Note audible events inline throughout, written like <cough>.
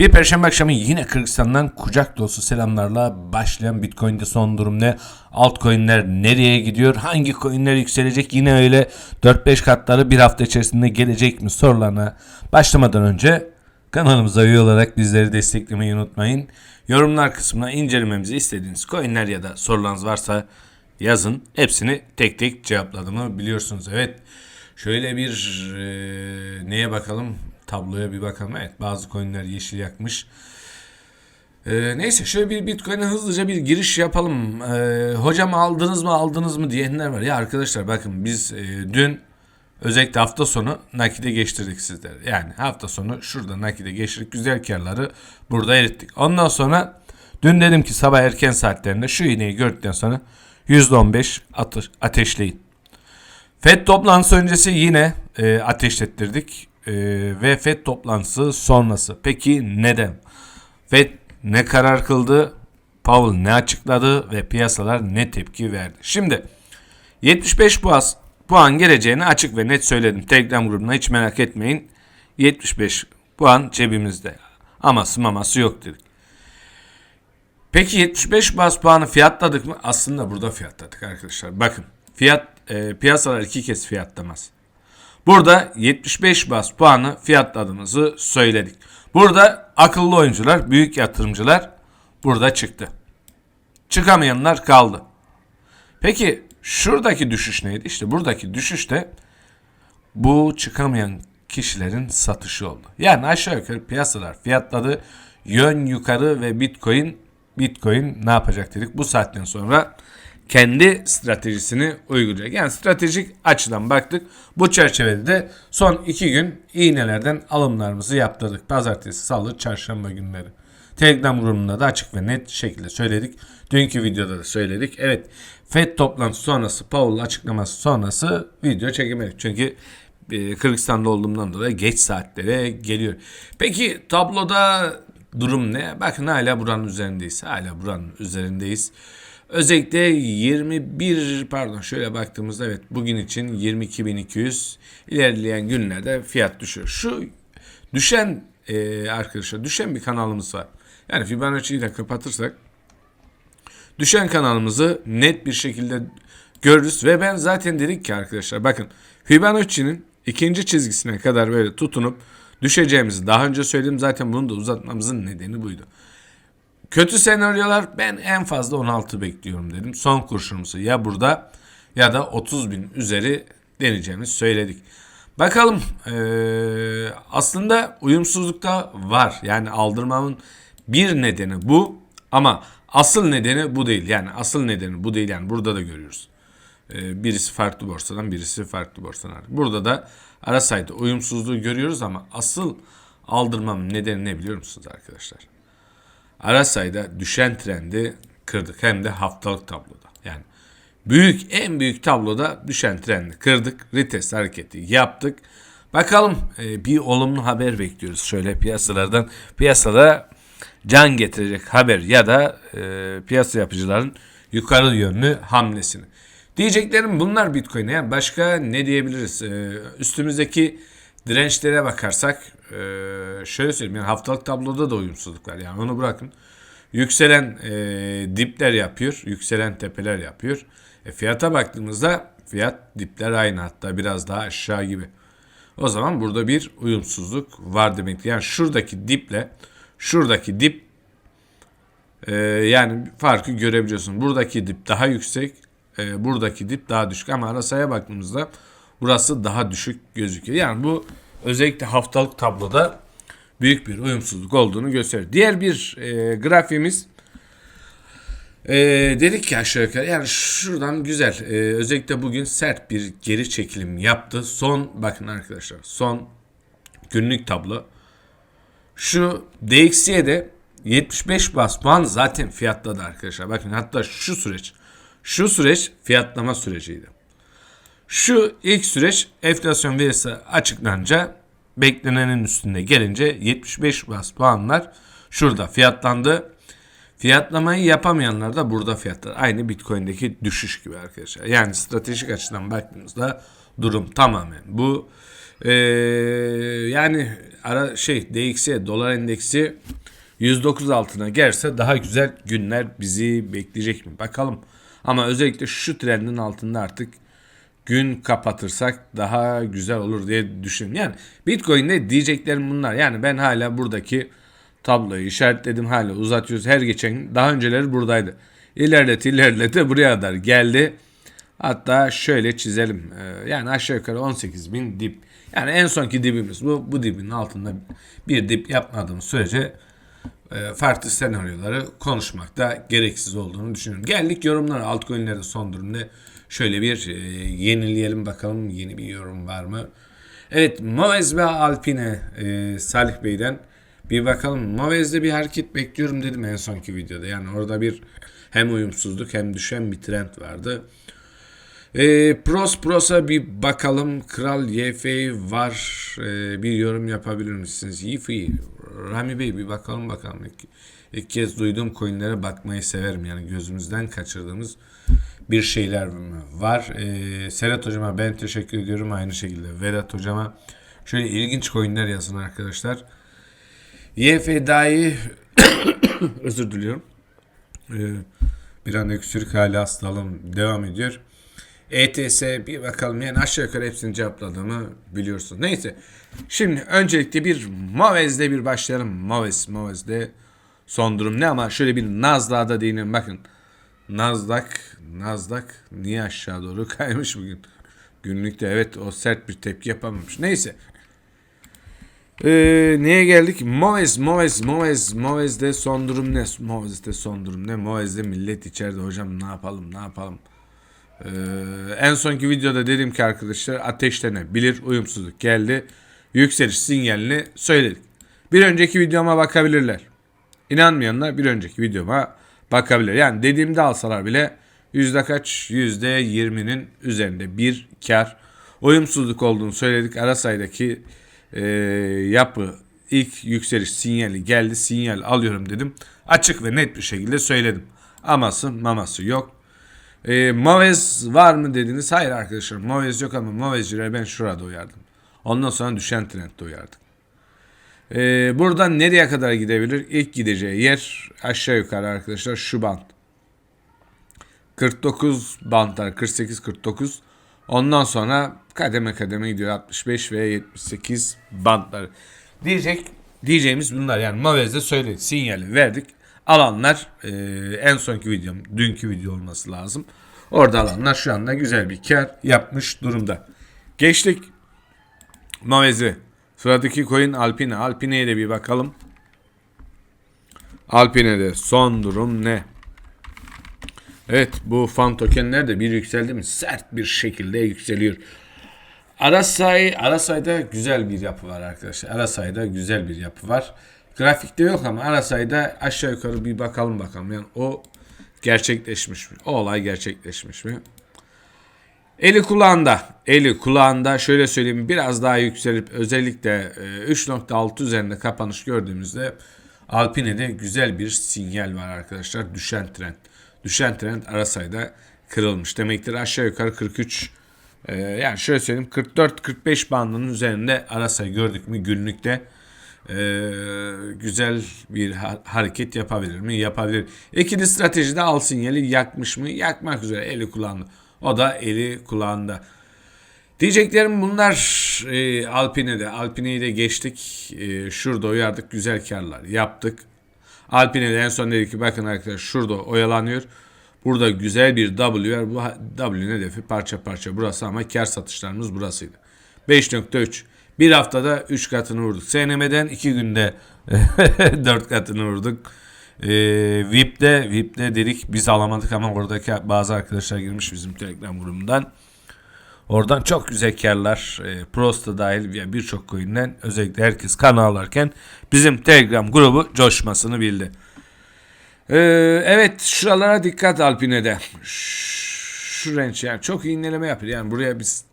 Bir perşembe akşamı yine Kırgızistan'dan kucak dolusu selamlarla başlayan Bitcoin'de son durum ne? Altcoin'ler nereye gidiyor? Hangi coin'ler yükselecek? Yine öyle 4-5 katları bir hafta içerisinde gelecek mi sorularına başlamadan önce kanalımıza üye olarak bizleri desteklemeyi unutmayın. Yorumlar kısmına incelememizi istediğiniz coin'ler ya da sorularınız varsa yazın. Hepsini tek tek cevapladığımı biliyorsunuz. Evet. Şöyle bir e, neye bakalım? Tabloya bir bakalım. Evet bazı coinler yeşil yakmış. E, neyse şöyle bir Bitcoin'e hızlıca bir giriş yapalım. E, hocam aldınız mı aldınız mı diyenler var. Ya arkadaşlar bakın biz e, dün özellikle hafta sonu nakide geçtirdik sizlere. Yani hafta sonu şurada nakide geçirdik. Güzel karları burada erittik. Ondan sonra dün dedim ki sabah erken saatlerinde şu iğneyi gördükten sonra %15 ate- ateşleyin. FED toplantısı öncesi yine e, ateşlettirdik E, ve FED toplantısı sonrası. Peki neden? FED ne karar kıldı? Powell ne açıkladı ve piyasalar ne tepki verdi? Şimdi 75 puan, puan geleceğini açık ve net söyledim. Telegram grubuna hiç merak etmeyin. 75 puan cebimizde. Aması maması yok dedik. Peki 75 bas puanı fiyatladık mı? Aslında burada fiyatladık arkadaşlar. Bakın fiyat e, piyasalar iki kez fiyatlamaz. Burada 75 bas puanı fiyatladığımızı söyledik. Burada akıllı oyuncular, büyük yatırımcılar burada çıktı. Çıkamayanlar kaldı. Peki şuradaki düşüş neydi? İşte buradaki düşüş de bu çıkamayan kişilerin satışı oldu. Yani aşağı yukarı piyasalar fiyatladı. Yön yukarı ve Bitcoin Bitcoin ne yapacak dedik. Bu saatten sonra kendi stratejisini uygulayacak. Yani stratejik açıdan baktık. Bu çerçevede de son iki gün iğnelerden alımlarımızı yaptırdık. Pazartesi, salı, çarşamba günleri. Telegram grubunda da açık ve net şekilde söyledik. Dünkü videoda da söyledik. Evet FED toplantısı sonrası Powell açıklaması sonrası video çekemedik. Çünkü e, Kırgızistan'da olduğumdan dolayı geç saatlere geliyor. Peki tabloda durum ne? Bakın hala buranın üzerindeyiz. Hala buranın üzerindeyiz. Özellikle 21 pardon şöyle baktığımızda evet bugün için 22.200 ilerleyen günlerde fiyat düşüyor. Şu düşen e, arkadaşlar düşen bir kanalımız var. Yani Fibonacci'yi de kapatırsak düşen kanalımızı net bir şekilde görürüz ve ben zaten dedik ki arkadaşlar bakın Fibonacci'nin ikinci çizgisine kadar böyle tutunup düşeceğimizi daha önce söyledim zaten bunu da uzatmamızın nedeni buydu. Kötü senaryolar ben en fazla 16 bekliyorum dedim. Son kurşunumuzu ya burada ya da 30 bin üzeri deneyeceğimizi söyledik. Bakalım eee, aslında uyumsuzlukta var. Yani aldırmamın bir nedeni bu ama asıl nedeni bu değil. Yani asıl nedeni bu değil. Yani burada da görüyoruz. Eee, birisi farklı borsadan birisi farklı borsadan. Burada da ara sayıda uyumsuzluğu görüyoruz ama asıl aldırmamın nedeni ne biliyor musunuz arkadaşlar? Ara sayıda düşen trendi kırdık hem de haftalık tabloda. Yani büyük en büyük tabloda düşen trendi kırdık. Retest hareketi yaptık. Bakalım e, bir olumlu haber bekliyoruz şöyle piyasalardan. Piyasada can getirecek haber ya da e, piyasa yapıcıların yukarı yönlü hamlesini. Diyeceklerim bunlar Bitcoin'e. Başka ne diyebiliriz? E, üstümüzdeki dirençlere bakarsak e, şöyle söyleyeyim yani haftalık tabloda da uyumsuzluk var yani onu bırakın. Yükselen e, dipler yapıyor, yükselen tepeler yapıyor. E, fiyata baktığımızda fiyat dipler aynı hatta biraz daha aşağı gibi. O zaman burada bir uyumsuzluk var demek. Yani şuradaki diple şuradaki dip e, yani farkı görebiliyorsun. Buradaki dip daha yüksek, e, buradaki dip daha düşük ama arasaya baktığımızda burası daha düşük gözüküyor. Yani bu özellikle haftalık tabloda büyük bir uyumsuzluk olduğunu gösteriyor. Diğer bir e, grafiğimiz e, dedik ki aşağı yukarı yani şuradan güzel e, özellikle bugün sert bir geri çekilim yaptı. Son bakın arkadaşlar son günlük tablo şu DXY'de 75 bas puan zaten fiyatladı arkadaşlar. Bakın hatta şu süreç şu süreç fiyatlama süreciydi. Şu ilk süreç enflasyon verisi açıklanınca beklenenin üstünde gelince 75 bas puanlar şurada fiyatlandı. Fiyatlamayı yapamayanlar da burada fiyatlar. Aynı Bitcoin'deki düşüş gibi arkadaşlar. Yani stratejik açıdan baktığımızda durum tamamen bu. Ee, yani ara şey DXY dolar endeksi 109 altına gelirse daha güzel günler bizi bekleyecek mi? Bakalım. Ama özellikle şu trendin altında artık gün kapatırsak daha güzel olur diye düşünüyorum. Yani Bitcoin'de diyeceklerim bunlar. Yani ben hala buradaki tabloyu işaretledim hala uzatıyoruz. Her geçen daha önceleri buradaydı. İlerlet ilerlet de buraya kadar geldi. Hatta şöyle çizelim. Ee, yani aşağı yukarı 18 bin dip. Yani en sonki dibimiz bu. Bu dibin altında bir dip yapmadığımız sürece e, farklı senaryoları konuşmakta gereksiz olduğunu düşünüyorum. Geldik yorumlara. Altcoin'lerin son durumda şöyle bir e, yenileyelim bakalım yeni bir yorum var mı? Evet Moves ve Alpine e, Salih Bey'den bir bakalım. Movez'de bir hareket bekliyorum dedim en sonki videoda. Yani orada bir hem uyumsuzluk hem düşen bir trend vardı. E, Pros Pros'a bir bakalım. Kral YF var. E, bir yorum yapabilir misiniz? Yifi, Rami Bey bir bakalım bakalım. İlk, ilk kez duyduğum coinlere bakmayı severim. Yani gözümüzden kaçırdığımız bir şeyler var. E, Serhat Hocama ben teşekkür ediyorum. Aynı şekilde Vedat Hocama. Şöyle ilginç coinler yazın arkadaşlar. YF dahi <coughs> özür diliyorum. E, bir an öksürük hali hastalığım devam ediyor. ETS bir bakalım yani aşağı yukarı hepsini cevapladığımı biliyorsunuz. Neyse. Şimdi öncelikle bir Mavez'de bir başlayalım. Mavez, Mavez'de son durum ne ama şöyle bir Nasdaq'da değinelim. Bakın Nasdaq, Nasdaq niye aşağı doğru <laughs> kaymış bugün? Günlükte evet o sert bir tepki yapamamış. Neyse. Ee, neye geldik? Moves, Moves, Moves, Moves'de son durum ne? Moves'de son durum ne? Moves'de millet içeride hocam ne yapalım ne yapalım? Ee, en sonki videoda dedim ki arkadaşlar ateşlenebilir uyumsuzluk geldi. Yükseliş sinyalini söyledik. Bir önceki videoma bakabilirler. İnanmayanlar bir önceki videoma bakabilir. Yani dediğimde alsalar bile yüzde kaç? Yüzde yirminin üzerinde bir kar. Uyumsuzluk olduğunu söyledik. Arasay'daki e, yapı ilk yükseliş sinyali geldi. Sinyal alıyorum dedim. Açık ve net bir şekilde söyledim. Aması maması yok. E, Mavez var mı dediniz? Hayır arkadaşlar Mavez yok ama Mavezcilere ben şurada uyardım. Ondan sonra düşen trendde uyardık. E, buradan nereye kadar gidebilir? İlk gideceği yer aşağı yukarı arkadaşlar şu band. 49 bantlar 48-49 ondan sonra kademe kademe gidiyor 65 ve 78 bantlar. Diyecek diyeceğimiz bunlar yani Mavez'de söyledik sinyali verdik alanlar e, en sonki videom dünkü video olması lazım. Orada alanlar şu anda güzel bir kar yapmış durumda. Geçtik. Mavez'i. Sıradaki coin Alpine. Alpine'ye de bir bakalım. Alpine'de son durum ne? Evet bu fan tokenler de bir yükseldi mi? Sert bir şekilde yükseliyor. Arasay, Arasay'da güzel bir yapı var arkadaşlar. Arasay'da güzel bir yapı var. Grafikte yok ama Arasay'da aşağı yukarı bir bakalım bakalım. Yani o gerçekleşmiş mi? O olay gerçekleşmiş mi? Eli kulağında. Eli kulağında şöyle söyleyeyim biraz daha yükselip özellikle 3.6 üzerinde kapanış gördüğümüzde Alpine'de güzel bir sinyal var arkadaşlar. Düşen trend. Düşen trend Arasay'da kırılmış. Demektir aşağı yukarı 43 e, yani şöyle söyleyeyim 44-45 bandının üzerinde Arasay gördük mü günlükte e, güzel bir ha- hareket yapabilir mi? Yapabilir. İkili stratejide al sinyali yakmış mı? Yakmak üzere eli kullandı. O da eli kulağında. Diyeceklerim bunlar e, Alpine'de. Alpine'yi de geçtik. E, şurada uyardık. Güzel karlar yaptık. Alpine'de en son dedik ki bakın arkadaşlar şurada oyalanıyor. Burada güzel bir W var. Bu W'nin hedefi parça parça burası ama kar satışlarımız burasıydı. 5.3. Bir haftada 3 katını vurduk. SNM'den 2 günde <laughs> 4 katını vurduk. Ee, VIP'de, VIP'de dedik biz alamadık ama oradaki bazı arkadaşlar girmiş bizim Telegram grubundan. Oradan çok güzel karlar e, Prosta dahil ya birçok coin'den özellikle herkes kan ağlarken bizim Telegram grubu coşmasını bildi. Ee, evet şuralara dikkat Alpine'de. Şu renç yani çok iyi ineleme yapıyor. Yani buraya biz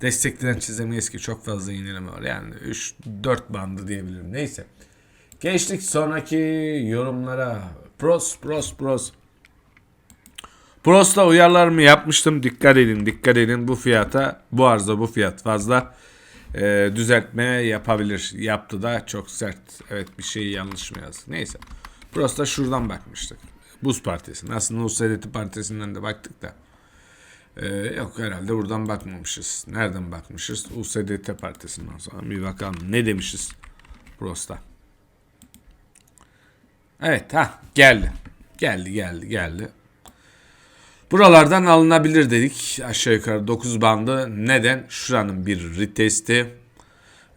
destekleyen çizemeyiz ki çok fazla iğneleme var. Yani 3-4 bandı diyebilirim. Neyse. Geçtik sonraki yorumlara. Pros, pros, pros. Pros'ta uyarılarımı yapmıştım. Dikkat edin, dikkat edin bu fiyata. Bu arıza bu fiyat fazla. e, düzeltme yapabilir. Yaptı da çok sert. Evet bir şey yanlış mı yazdı? Neyse. Da şuradan bakmıştık. Buz Partisi. Aslında USDT Partisi'nden de baktık da. Ee, yok herhalde buradan bakmamışız. Nereden bakmışız? USDT Partisi'nden sonra bir bakalım ne demişiz Prost'a. Evet ha geldi. Geldi geldi geldi. Buralardan alınabilir dedik. Aşağı yukarı 9 bandı. Neden? Şuranın bir retesti.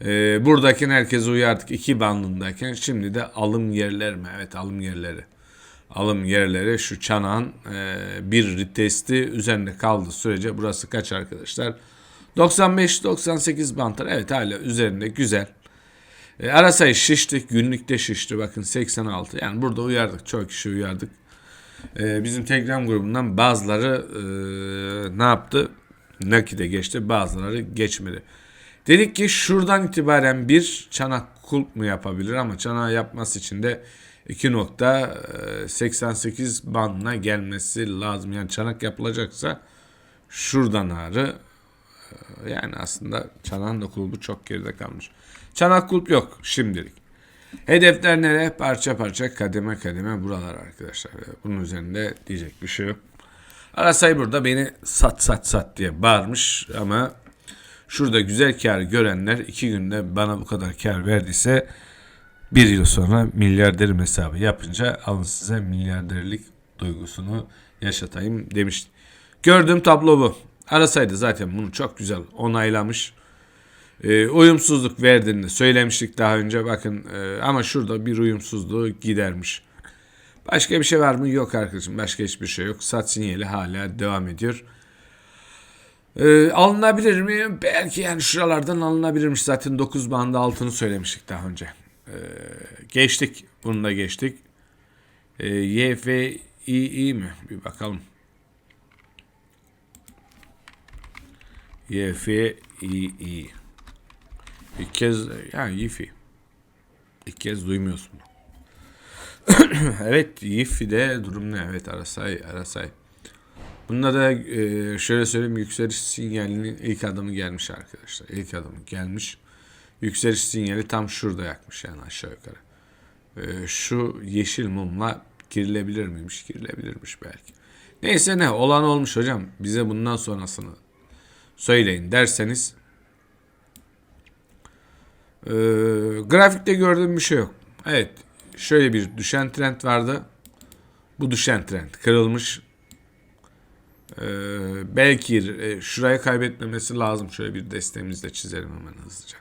Ee, buradaki herkese uyardık. 2 bandındayken şimdi de alım yerler mi? Evet alım yerleri. Alım yerleri şu çanağın e, bir retesti üzerinde kaldığı sürece burası kaç arkadaşlar? 95-98 bantlar. Evet hala üzerinde güzel. E, ara sayı şişti. Günlükte şişti. Bakın 86. Yani burada uyardık. Çok kişi uyardık. E, bizim Telegram grubundan bazıları e, ne yaptı? Nakide geçti. Bazıları geçmedi. Dedik ki şuradan itibaren bir çanak kulp mu yapabilir ama çanağı yapması için de 2.88 bandına gelmesi lazım. Yani çanak yapılacaksa şuradan ağrı e, yani aslında çanağın da kulbu çok geride kalmış. Çanak kulp yok şimdilik. Hedefler nereye? Parça parça kademe kademe buralar arkadaşlar. Bunun üzerinde diyecek bir şey yok. Arasay burada beni sat sat sat diye bağırmış ama şurada güzel kar görenler iki günde bana bu kadar kar verdiyse bir yıl sonra milyarderim hesabı yapınca alın size milyarderlik duygusunu yaşatayım demiştim. Gördüğüm tablo bu. Arasaydı zaten bunu çok güzel onaylamış. E, uyumsuzluk verdiğini söylemiştik daha önce bakın e, ama şurada bir uyumsuzluğu gidermiş. Başka bir şey var mı? Yok arkadaşım. Başka hiçbir şey yok. Sat sinyali hala devam ediyor. Ee, alınabilir mi? Belki yani şuralardan alınabilirmiş. Zaten 9 bandı altını söylemiştik daha önce. Ee, geçtik. Bunu da geçtik. Ee, YFİİ mi? Bir bakalım. YFİİ. İlk kez yani YIFI. İlk kez duymuyorsun. <clears throat> evet YIFI'de durum ne? Evet Arasay Arasay. Bunda da e, şöyle söyleyeyim yükseliş sinyalinin ilk adımı gelmiş arkadaşlar. İlk adımı gelmiş. Yükseliş sinyali tam şurada yakmış yani aşağı yukarı. E, şu yeşil mumla girilebilir miymiş? Girilebilirmiş belki. Neyse ne olan olmuş hocam. Bize bundan sonrasını söyleyin derseniz e, grafikte gördüğüm bir şey yok. Evet şöyle bir düşen trend vardı. Bu düşen trend kırılmış. Ee, belki e, şurayı kaybetmemesi lazım. Şöyle bir desteğimizi de çizelim hemen hızlıca.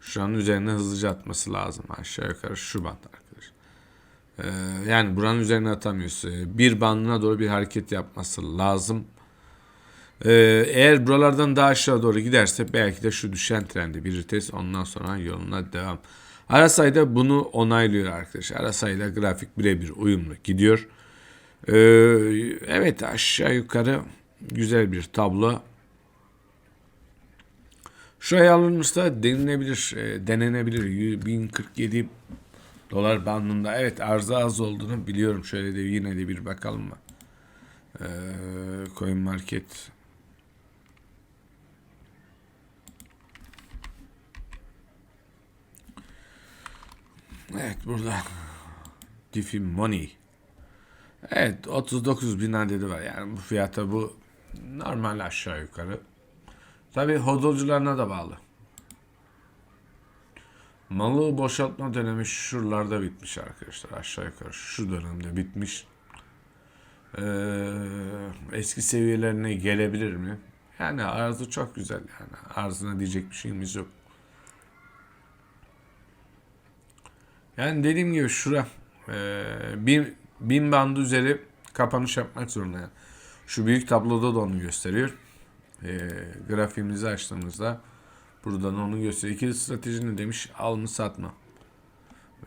Şuranın üzerine hızlıca atması lazım. Aşağı yukarı şu band arkadaşlar. Ee, yani buranın üzerine atamıyorsa bir bandına doğru bir hareket yapması lazım. Ee, eğer buralardan daha aşağı doğru giderse belki de şu düşen trendi bir vites ondan sonra yoluna devam. Arasay'da bunu onaylıyor arkadaşlar. Arasay'da grafik birebir uyumlu gidiyor. Ee, evet aşağı yukarı güzel bir tablo. Şuraya alınırsa denilebilir, e, denenebilir. 1047 dolar bandında. Evet arıza az olduğunu biliyorum. Şöyle de yine de bir bakalım mı? Ee, Coin Market Evet burada Diffie Money Evet 39 bin adedi var yani bu fiyata bu normal aşağı yukarı. Tabi hodolcularına da bağlı. Malı boşaltma dönemi şuralarda bitmiş arkadaşlar aşağı yukarı şu dönemde bitmiş. Ee, eski seviyelerine gelebilir mi? Yani arzu çok güzel yani arzına diyecek bir şeyimiz yok. Yani dediğim gibi şura e, bir bin bandı üzeri kapanış yapmak zorunda. Şu büyük tabloda da onu gösteriyor. E, grafiğimizi açtığımızda buradan onu gösteriyor. İkili strateji ne demiş? Al mı satma.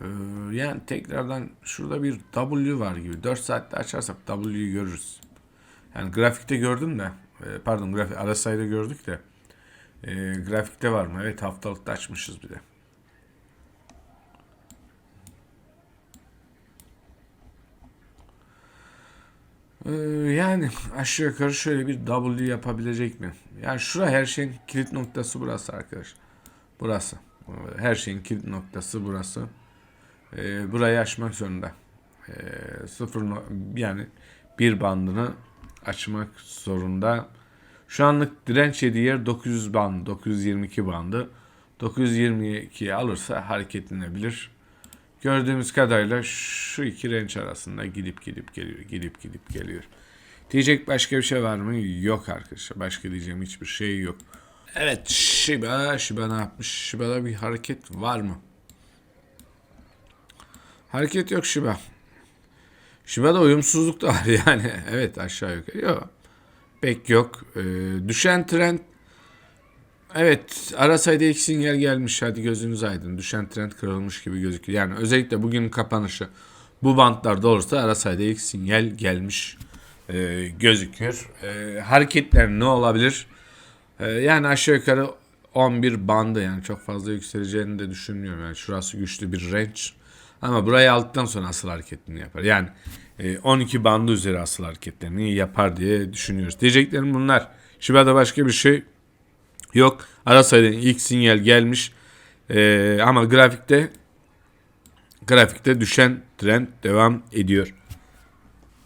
E, yani tekrardan şurada bir W var gibi. 4 saatte açarsak W'yu görürüz. Yani grafikte gördüm de e, pardon grafik arasayda gördük de e, grafikte var mı? Evet haftalıkta açmışız bir de. Ee, yani aşağı yukarı şöyle bir W yapabilecek mi? Yani şura her şeyin kilit noktası burası arkadaş. Burası. Her şeyin kilit noktası burası. Ee, burayı aşmak zorunda. Ee, sıfır no- yani bir bandını açmak zorunda. Şu anlık direnç yediği yer 900 band, 922 bandı. 922'yi alırsa hareketlenebilir. Gördüğümüz kadarıyla şu iki renç arasında gidip gidip geliyor, gidip gidip geliyor. Diyecek başka bir şey var mı? Yok arkadaşlar. Başka diyeceğim hiçbir şey yok. Evet Shiba, Shiba ne yapmış? Shiba'da bir hareket var mı? Hareket yok Shiba. Shiba'da uyumsuzluk da var <laughs> yani. Evet aşağı yukarı. Yok. Pek yok. Ee, düşen trend Evet, ara ilk sinyal gelmiş. Hadi gözünüz aydın. Düşen trend kırılmış gibi gözüküyor. Yani özellikle bugün kapanışı bu bantlarda olursa ara ilk sinyal gelmiş e, gözüküyor. E, hareketler ne olabilir? E, yani aşağı yukarı 11 bandı yani çok fazla yükseleceğini de düşünmüyorum. Yani şurası güçlü bir range. Ama burayı aldıktan sonra asıl hareketini yapar. Yani e, 12 bandı üzeri asıl hareketlerini yapar diye düşünüyoruz. Diyeceklerim bunlar. Shiba'da başka bir şey Yok. Ara sayıdan ilk sinyal gelmiş. Ee, ama grafikte grafikte düşen trend devam ediyor.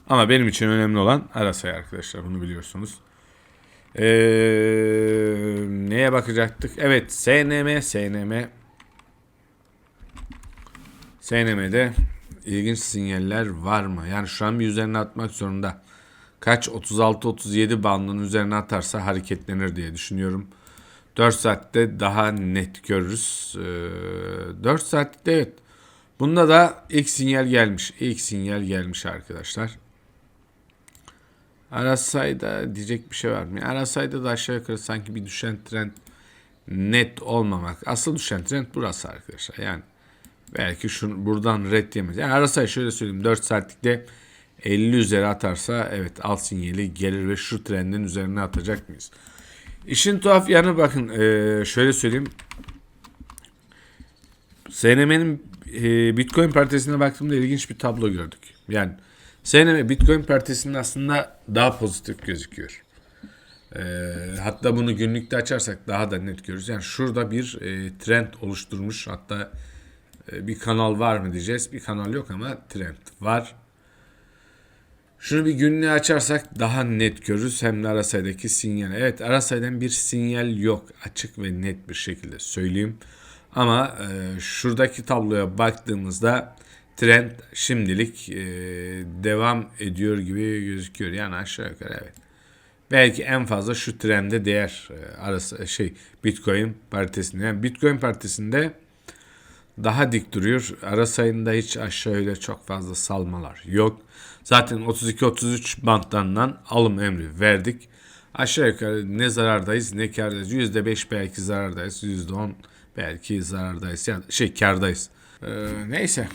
Ama benim için önemli olan ara sayı arkadaşlar. Bunu biliyorsunuz. Ee, neye bakacaktık? Evet. SNM. SNM. SNM'de ilginç sinyaller var mı? Yani şu an bir üzerine atmak zorunda. Kaç? 36-37 bandının üzerine atarsa hareketlenir diye düşünüyorum. 4 saatte daha net görürüz. Ee, 4 saatte evet. Bunda da ilk sinyal gelmiş. İlk sinyal gelmiş arkadaşlar. Arasayda diyecek bir şey var mı? Arasayda da aşağı yukarı sanki bir düşen trend net olmamak. Asıl düşen trend burası arkadaşlar. Yani belki şu buradan red yemez. Yani arasay şöyle söyleyeyim 4 saatlikte 50 üzeri atarsa evet alt sinyali gelir ve şu trendin üzerine atacak mıyız? İşin tuhaf yanı bakın e, şöyle söyleyeyim. SNM'nin e, Bitcoin partisine baktığımda ilginç bir tablo gördük. Yani SNM Bitcoin partisinin aslında daha pozitif gözüküyor. E, hatta bunu günlükte açarsak daha da net görürüz. Yani şurada bir trend oluşturmuş. Hatta bir kanal var mı diyeceğiz. Bir kanal yok ama trend var. Şunu bir günlüğe açarsak daha net görürüz hem de Arasay'daki sinyal. Evet Arasay'dan bir sinyal yok açık ve net bir şekilde söyleyeyim. Ama e, şuradaki tabloya baktığımızda trend şimdilik e, devam ediyor gibi gözüküyor. Yani aşağı yukarı evet. Belki en fazla şu trende değer e, arası şey Bitcoin paritesinde. Yani Bitcoin paritesinde daha dik duruyor. Ara sayında hiç aşağı öyle çok fazla salmalar yok. Zaten 32-33 bantlarından alım emri verdik. Aşağı yukarı ne zarardayız ne kardayız. %5 belki zarardayız. %10 belki zarardayız. Yani şey kardayız. Ee, neyse.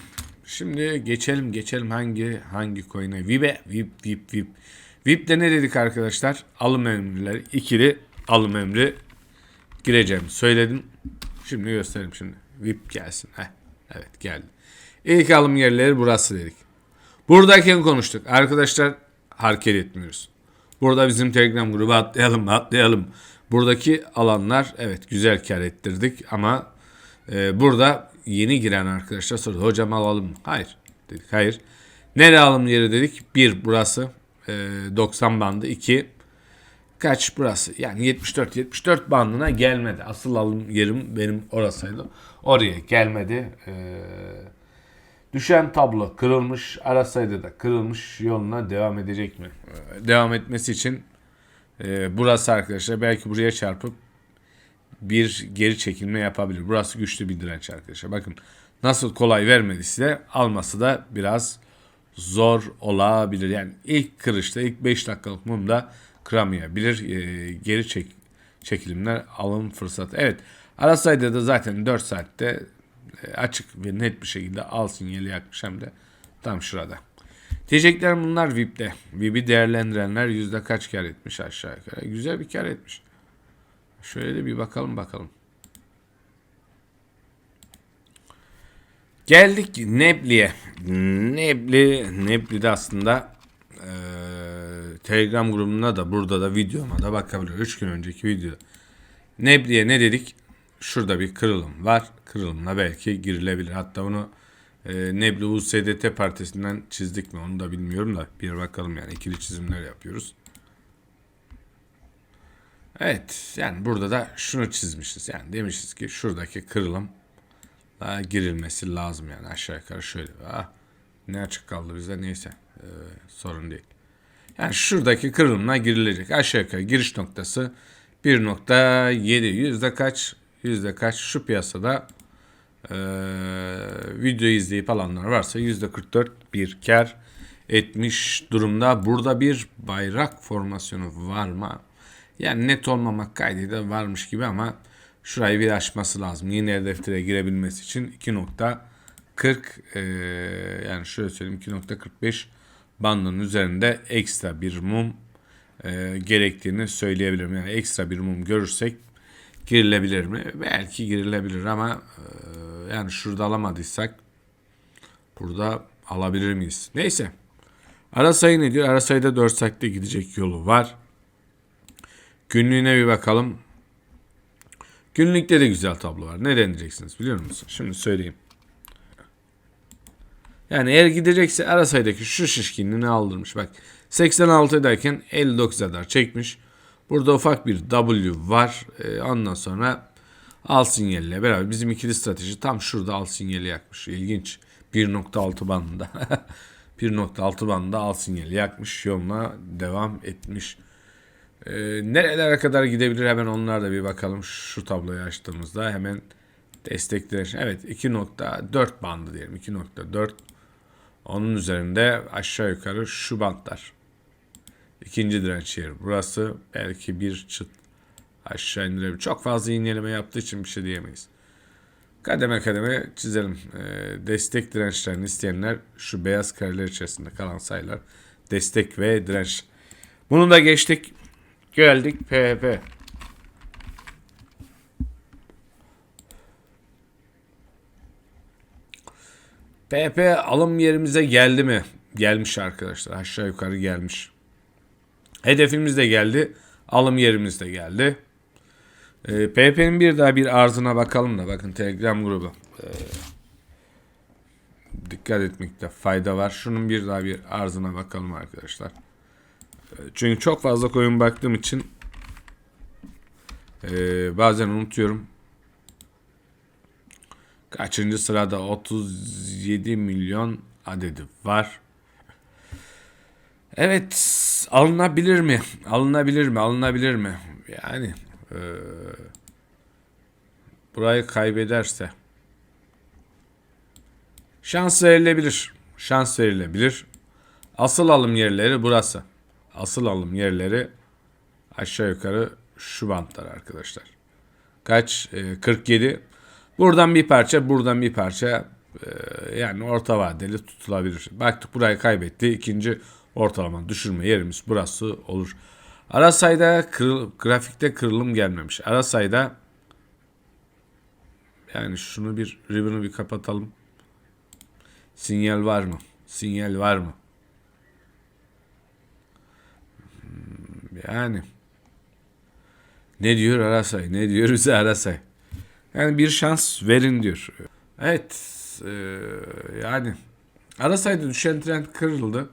Şimdi geçelim geçelim hangi hangi coin'e? VIP'e. VIP VIP VIP. VIP'te ne dedik arkadaşlar? Alım emrileri ikili alım emri gireceğim söyledim. Şimdi göstereyim şimdi. VIP gelsin. Heh, evet geldi. İlk alım yerleri burası dedik. Buradayken konuştuk. Arkadaşlar hareket etmiyoruz. Burada bizim Telegram grubu atlayalım atlayalım. Buradaki alanlar evet güzel kar ettirdik ama e, burada yeni giren arkadaşlar sordu. Hocam alalım. Hayır dedik. Hayır. Nere alım yeri dedik? Bir burası. E, 90 bandı. 2 kaç burası? Yani 74 74 bandına gelmedi. Asıl alım yerim benim orasıydı. Oraya gelmedi. Ee, düşen tablo kırılmış. Arasaydı da kırılmış. Yoluna devam edecek mi? Ee, devam etmesi için e, burası arkadaşlar belki buraya çarpıp bir geri çekilme yapabilir. Burası güçlü bir direnç arkadaşlar. Bakın nasıl kolay vermedi size alması da biraz zor olabilir. Yani ilk kırışta ilk 5 dakikalık mumda kıramayabilir. E, geri çek, çekilimler alım fırsatı. Evet arasaydı da zaten 4 saatte e, açık ve net bir şekilde al sinyali yakmış hem de tam şurada. Diyeceklerim bunlar VIP'te. VIP'i değerlendirenler yüzde kaç kar etmiş aşağı yukarı. Güzel bir kar etmiş. Şöyle de bir bakalım bakalım. Geldik Nebli'ye. Nebli, Nebli'de aslında Telegram grubuna da burada da videoma da bakabilir. 3 gün önceki video. Nebli'ye ne dedik? Şurada bir kırılım var. Kırılımla belki girilebilir. Hatta onu e, Nebli USDT partisinden çizdik mi onu da bilmiyorum da bir bakalım yani ikili çizimler yapıyoruz. Evet yani burada da şunu çizmişiz. Yani demişiz ki şuradaki kırılım daha girilmesi lazım yani aşağı yukarı şöyle. Ah, ne açık kaldı bize neyse ee, sorun değil. Yani şuradaki kırılımla girilecek. Aşağı yukarı giriş noktası 1.7 yüzde kaç yüzde kaç şu piyasada e, video izleyip alanlar varsa yüzde 44 bir kar etmiş durumda. Burada bir bayrak formasyonu var mı? Yani net olmamak kaydıyla varmış gibi ama şurayı bir aşması lazım. Yeni hedeflere girebilmesi için 2.40 e, yani şöyle söyleyeyim 2.45 bandının üzerinde ekstra bir mum e, gerektiğini söyleyebilirim. Yani ekstra bir mum görürsek girilebilir mi? Belki girilebilir ama e, yani şurada alamadıysak burada alabilir miyiz? Neyse. Ara sayı ne diyor? Ara sayıda 4 saatte gidecek yolu var. Günlüğüne bir bakalım. Günlükte de güzel tablo var. Ne deneyeceksiniz biliyor musunuz? Şimdi söyleyeyim. Yani eğer gidecekse ara sayıdaki şu şişkinliğini aldırmış. Bak 86'dayken 59'a kadar çekmiş. Burada ufak bir W var. Ee, ondan sonra al sinyaliyle beraber bizim ikili strateji tam şurada al sinyali yakmış. İlginç. 1.6 bandında. <laughs> 1.6 bandında al sinyali yakmış. Yoluna devam etmiş. Ee, nerelere kadar gidebilir hemen onlara da bir bakalım. Şu tabloyu açtığımızda hemen destek direnç. Evet 2.4 bandı diyelim. 2.4 onun üzerinde aşağı yukarı şu bantlar. İkinci direnç yeri. Burası belki bir çıt aşağı indirebilir. Çok fazla iğneleme yaptığı için bir şey diyemeyiz. Kademe kademe çizelim. Ee, destek dirençlerini isteyenler şu beyaz kareler içerisinde kalan sayılar. Destek ve direnç. Bunu da geçtik. Geldik PHP. PP alım yerimize geldi mi? Gelmiş arkadaşlar. Aşağı yukarı gelmiş. Hedefimiz de geldi. Alım yerimiz de geldi. Ee, PP'nin bir daha bir arzına bakalım da. Bakın Telegram grubu. Ee, dikkat etmekte fayda var. Şunun bir daha bir arzına bakalım arkadaşlar. Ee, çünkü çok fazla koyun baktığım için e, bazen unutuyorum. Kaçıncı sırada 37 milyon adedi var. Evet alınabilir mi? Alınabilir mi? Alınabilir mi? Yani e, burayı kaybederse şans verilebilir. Şans verilebilir. Asıl alım yerleri burası. Asıl alım yerleri aşağı yukarı şu bantlar arkadaşlar. Kaç? E, 47 Buradan bir parça, buradan bir parça e, yani orta vadeli tutulabilir. Baktık burayı kaybetti. İkinci ortalama düşürme yerimiz burası olur. Ara sayıda kırıl, grafikte kırılım gelmemiş. Ara sayıda yani şunu bir ribbon'u bir kapatalım. Sinyal var mı? Sinyal var mı? Hmm, yani ne diyor Arasay? Ne diyor bize Arasay? Yani bir şans verin diyor. Evet e, yani ara sayıda düşen trend kırıldı.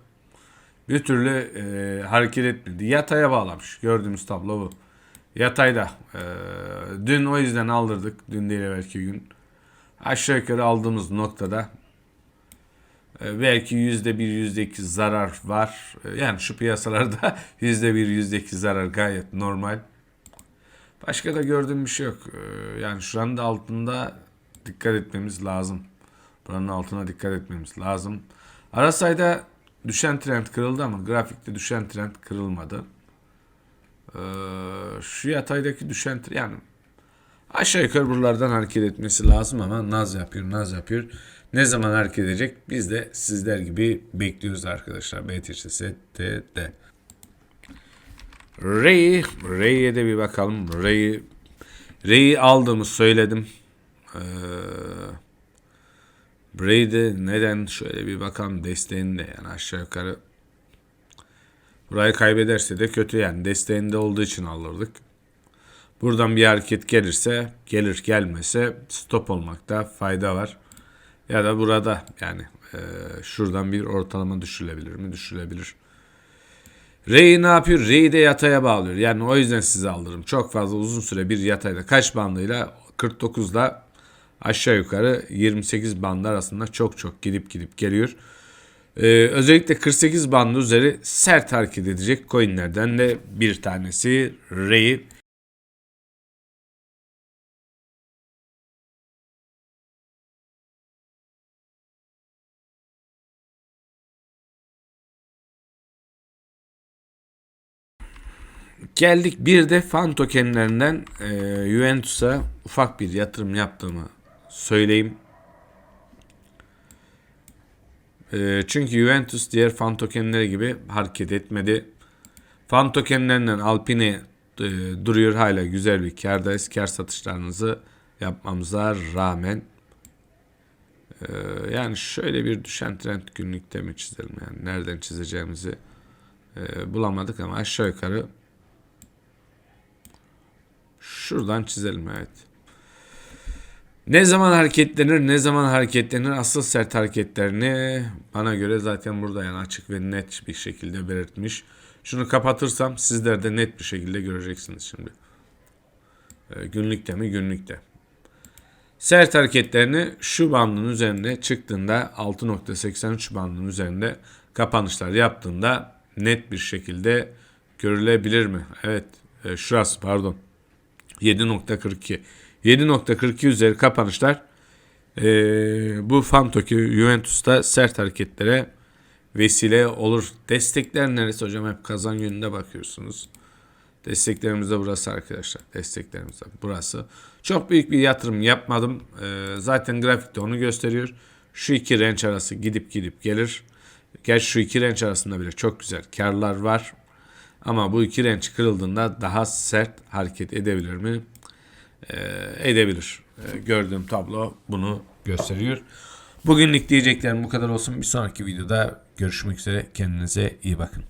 Bir türlü e, hareket etmedi. Yataya bağlamış. Gördüğümüz tablo bu. Yatayda. E, dün o yüzden aldırdık. Dün değil belki gün. Aşağı yukarı aldığımız noktada e, belki yüzde bir yüzde iki zarar var. E, yani şu piyasalarda <laughs> yüzde bir yüzde iki zarar gayet normal. Başka da gördüğüm bir şey yok. Ee, yani şuranın da altında dikkat etmemiz lazım. Buranın altına dikkat etmemiz lazım. Arasayda düşen trend kırıldı ama grafikte düşen trend kırılmadı. Ee, şu yataydaki düşen trend yani aşağı yukarı buralardan hareket etmesi lazım ama naz yapıyor naz yapıyor. Ne zaman hareket edecek biz de sizler gibi bekliyoruz arkadaşlar. BTCS'de. Ray, Ray'e de bir bakalım. Ray, Ray'i aldığımı söyledim. Ee, Ray'de neden şöyle bir bakalım desteğinde yani aşağı yukarı Burayı kaybederse de kötü yani. Desteğinde olduğu için alırdık. Buradan bir hareket gelirse, gelir gelmese stop olmakta fayda var. Ya da burada yani e, şuradan bir ortalama düşürülebilir mi? Düşürülebilir. R'yi ne yapıyor? R'yi de yataya bağlıyor. Yani o yüzden size aldırırım. Çok fazla uzun süre bir yatayla kaç bandıyla 49'la aşağı yukarı 28 bandı arasında çok çok gidip gidip geliyor. Ee, özellikle 48 bandı üzeri sert hareket edecek coinlerden de bir tanesi R'yi. Geldik bir de fan tokenlerinden e, Juventus'a ufak bir yatırım yaptığımı söyleyeyim. E, çünkü Juventus diğer fan tokenleri gibi hareket etmedi. Fan tokenlerinden Alpine e, duruyor hala güzel bir kardayız. Kar satışlarınızı yapmamıza rağmen. E, yani şöyle bir düşen trend günlükte mi çizelim yani nereden çizeceğimizi e, bulamadık ama aşağı yukarı Şuradan çizelim evet. Ne zaman hareketlenir, ne zaman hareketlenir asıl sert hareketlerini bana göre zaten burada yani açık ve net bir şekilde belirtmiş. Şunu kapatırsam sizler de net bir şekilde göreceksiniz şimdi. Ee, günlükte mi? Günlükte. Sert hareketlerini şu bandın üzerinde çıktığında 6.83 bandın üzerinde kapanışlar yaptığında net bir şekilde görülebilir mi? Evet, e, şurası pardon. 7.42. 7.42 üzeri kapanışlar e, bu Fantoki Juventus'ta sert hareketlere vesile olur. Destekler neresi hocam? Hep kazan yönünde bakıyorsunuz. Desteklerimiz de burası arkadaşlar. Desteklerimiz de burası. Çok büyük bir yatırım yapmadım. E, zaten grafikte onu gösteriyor. Şu iki renç arası gidip gidip gelir. Gerçi şu iki renç arasında bile çok güzel karlar var. Ama bu iki renç kırıldığında daha sert hareket edebilir mi? Ee, edebilir. Ee, gördüğüm tablo bunu gösteriyor. Bugünlük diyeceklerim bu kadar olsun. Bir sonraki videoda görüşmek üzere. Kendinize iyi bakın.